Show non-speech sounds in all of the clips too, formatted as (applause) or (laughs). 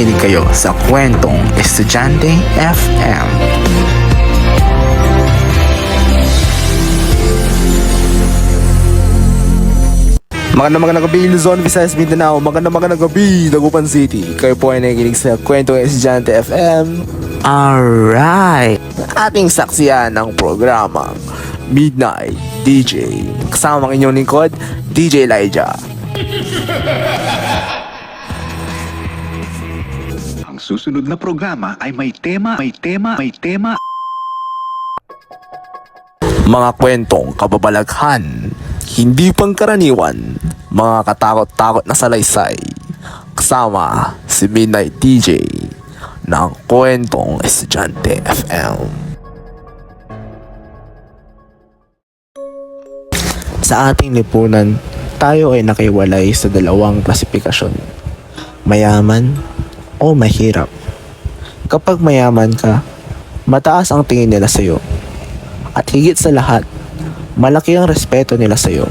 nakikinig kayo sa kwentong Estudyante FM. Magandang magandang gabi Luzon, Visayas, Mindanao. Magandang magandang gabi Dagupan City. Kayo po ay nakikinig sa kwentong Estudyante FM Alright. Ating saksiyan ng programa Midnight DJ Kasama ang inyong lingkod DJ Elijah (laughs) Ang susunod na programa ay may tema, may tema, may tema Mga kwentong kababalaghan, hindi pangkaraniwan, mga katakot-takot na salaysay. Kasama si Midnight DJ ng Kwentong Estudyante FM. Sa ating lipunan, tayo ay nakiwalay sa dalawang klasifikasyon. Mayaman o mahirap. Kapag mayaman ka, mataas ang tingin nila sa iyo at higit sa lahat, malaki ang respeto nila sa iyo.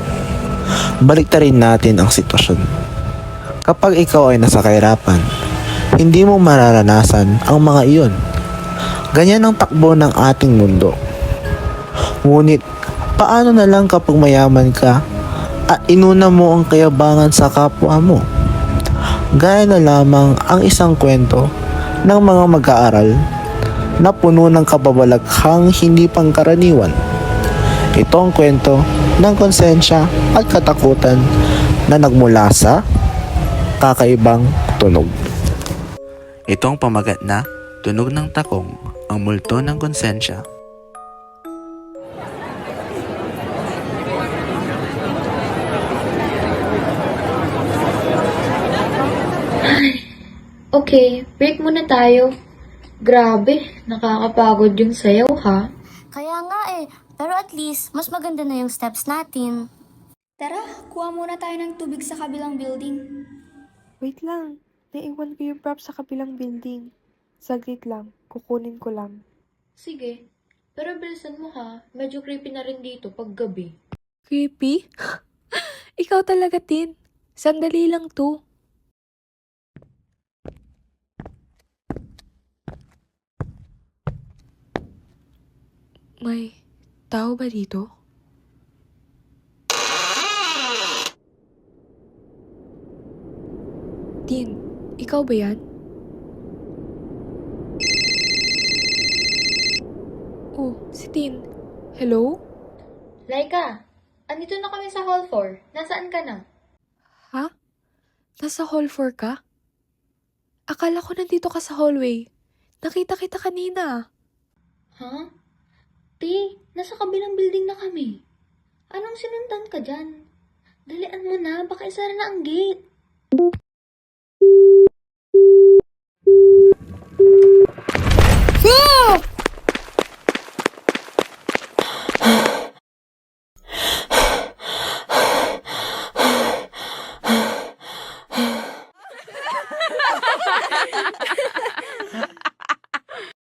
Baliktarin natin ang sitwasyon. Kapag ikaw ay nasa kahirapan, hindi mo mararanasan ang mga iyon. Ganyan ang takbo ng ating mundo. Ngunit, paano na lang kapag mayaman ka at inuna mo ang kayabangan sa kapwa mo? Gaya na lamang ang isang kwento ng mga mag-aaral na puno ng kababalaghang hindi pangkaraniwan. Ito ang kwento ng konsensya at katakutan na nagmula sa kakaibang tunog. Ito ang pamagat na tunog ng takong ang multo ng konsensya. Okay, break muna tayo. Grabe, nakakapagod yung sayaw ha. Kaya nga eh, pero at least, mas maganda na yung steps natin. Tara, kuha muna tayo ng tubig sa kabilang building. Wait lang. Naiwan ko yung prop sa kabilang building. Saglit lang. Kukunin ko lang. Sige, pero bilisan mo ha. Medyo creepy na rin dito pag gabi. Creepy? (laughs) Ikaw talaga, Tin. Sandali lang to. May tao ba dito? Tin, ikaw ba yan? Oh, si Tin. Hello? Laika, andito na kami sa hall 4. Nasaan ka na? Ha? Nasa hall 4 ka? Akala ko nandito ka sa hallway. Nakita kita kanina. Ha? Ti, nasa kabilang building na kami. Anong sinundan ka dyan? Dalian mo na, baka isara na ang gate.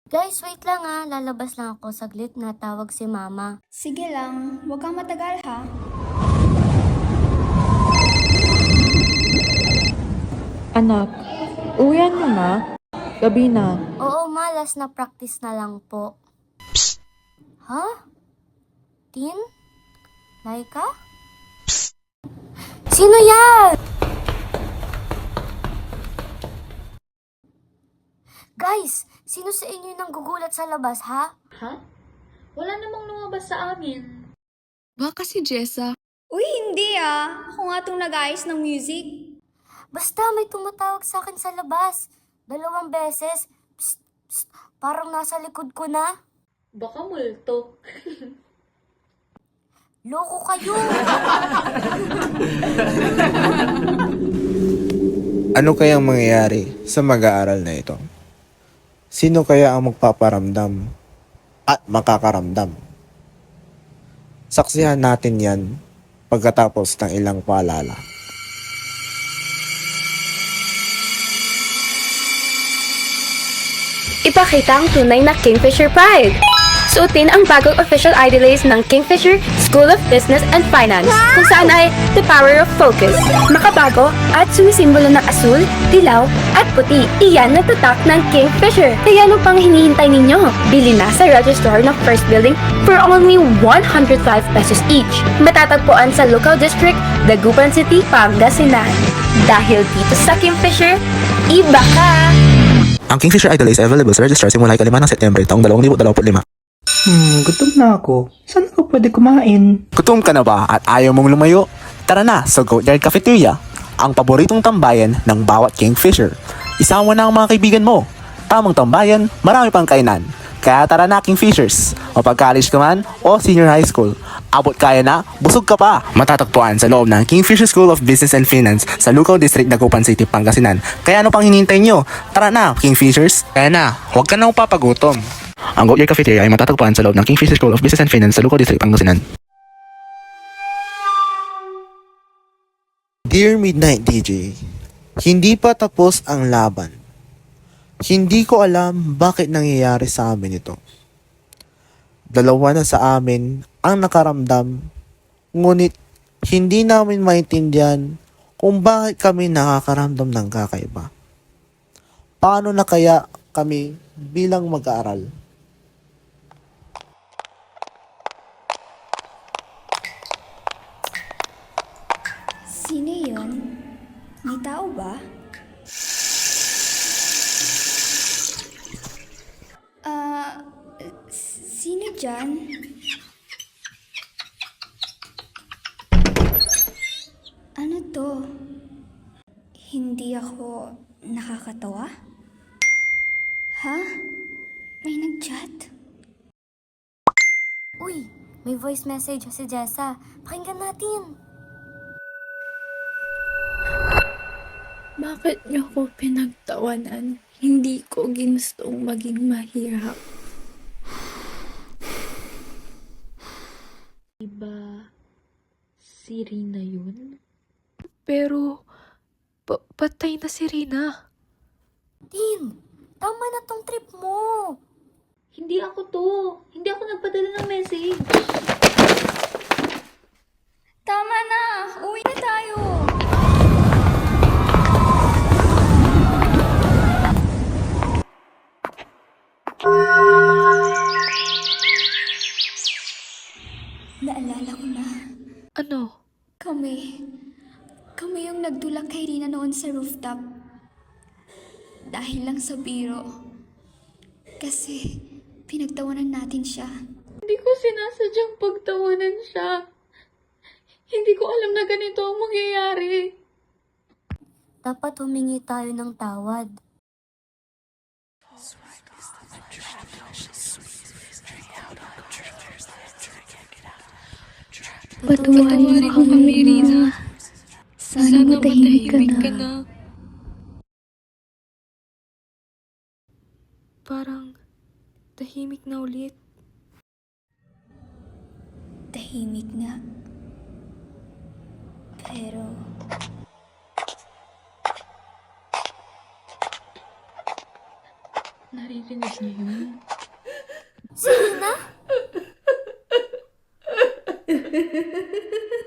Guys, wait lang ah. Lalabas lang ako saglit na tawag si mama. Sige lang, huwag kang matagal ha. Anak, uwian mo na. Gabi na. Oo, malas na practice na lang po. Ha? Tin? Laika? Sino yan? Guys, sino sa inyo yung nanggugulat sa labas, ha? Ha? Wala namang lumabas sa amin. Baka si Jessa. Uy, hindi ah. Ako nga itong nag-ayos ng music. Basta may tumatawag sa akin sa labas. Dalawang beses. Psst, psst, parang nasa likod ko na. Baka multo. (laughs) Loko kayo! Ano kayang mangyayari sa mag-aaral na ito? Sino kaya ang magpaparamdam at makakaramdam? Saksihan natin yan pagkatapos ng ilang paalala. Ipakita ang tunay na Kingfisher Pride. Suotin ang bagong official ID lace ng Kingfisher School of Business and Finance kung saan ay The Power of Focus. Makabago at sumisimbolo ng asul, dilaw at puti. Iyan na tatak ng Kingfisher. Kaya ano pang hinihintay ninyo? Bili na sa registrar ng First Building for only 105 pesos each. Matatagpuan sa local district, Dagupan City, Pangasinan. Dahil dito sa Kingfisher, iba ka! Ang Kingfisher Idol is available sa registrar simula ika ng Setyembre taong 2025. Hmm, gutom na ako. Saan ako pwede kumain? Gutom ka na ba at ayaw mong lumayo? Tara na sa Goatyard Cafeteria, ang paboritong tambayan ng bawat Kingfisher. Isama na ang mga kaibigan mo. Tamang tambayan, marami pang kainan. Kaya tara na Kingfishers, o pag-college ka man o senior high school. Abot kaya na, busog ka pa. Matatagpuan sa loob ng Kingfisher School of Business and Finance sa Lucao District, Dagupan City, Pangasinan. Kaya ano pang hinihintay nyo? Tara na, Kingfishers. Kaya na, huwag ka na papagutom. Ang Goatyard Cafeteria ay matatagpuan sa loob ng Kingfisher School of Business and Finance sa Lucao District, Pangasinan. Dear Midnight DJ, hindi pa tapos ang laban. Hindi ko alam bakit nangyayari sa amin ito. Dalawa na sa amin ang nakaramdam, ngunit hindi namin maintindihan kung bakit kami nakakaramdam ng kakaiba. Paano na kaya kami bilang mag-aaral? Sino yun? May tao ba? Ah, s- sino dyan? Ano to? Hindi ako nakakatawa? Ha? May nag-chat? Uy, may voice message si Jessa. Pakinggan natin. Bakit niyo ko pinagtawanan? Hindi ko ginustong maging mahirap. Diba si Rina yun? Pero, pa- patay na si Rina. Tin, tama na tong trip mo. Hindi ako to. Hindi ako nagpadala ng message. Noon sa rooftop. Dahil lang sa biro. Kasi pinagtawanan natin siya. Hindi ko sinasadyang pagtawanan siya. Hindi ko alam na ganito ang mangyayari. Dapat humingi tayo ng tawad. Patuwarin mo kami, Rina. Sana matahimik ka na. Parang, tahimik na ulit. Tahimik nga. Pero... Naririnig niyo yun? (laughs)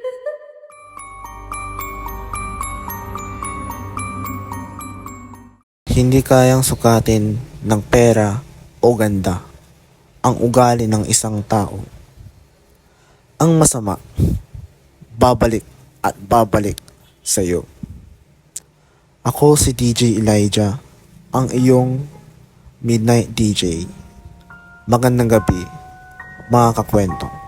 Hindi kayang sukatin ng pera o ganda ang ugali ng isang tao. Ang masama, babalik at babalik sa iyo. Ako si DJ Elijah, ang iyong Midnight DJ. Magandang gabi, mga kakwento.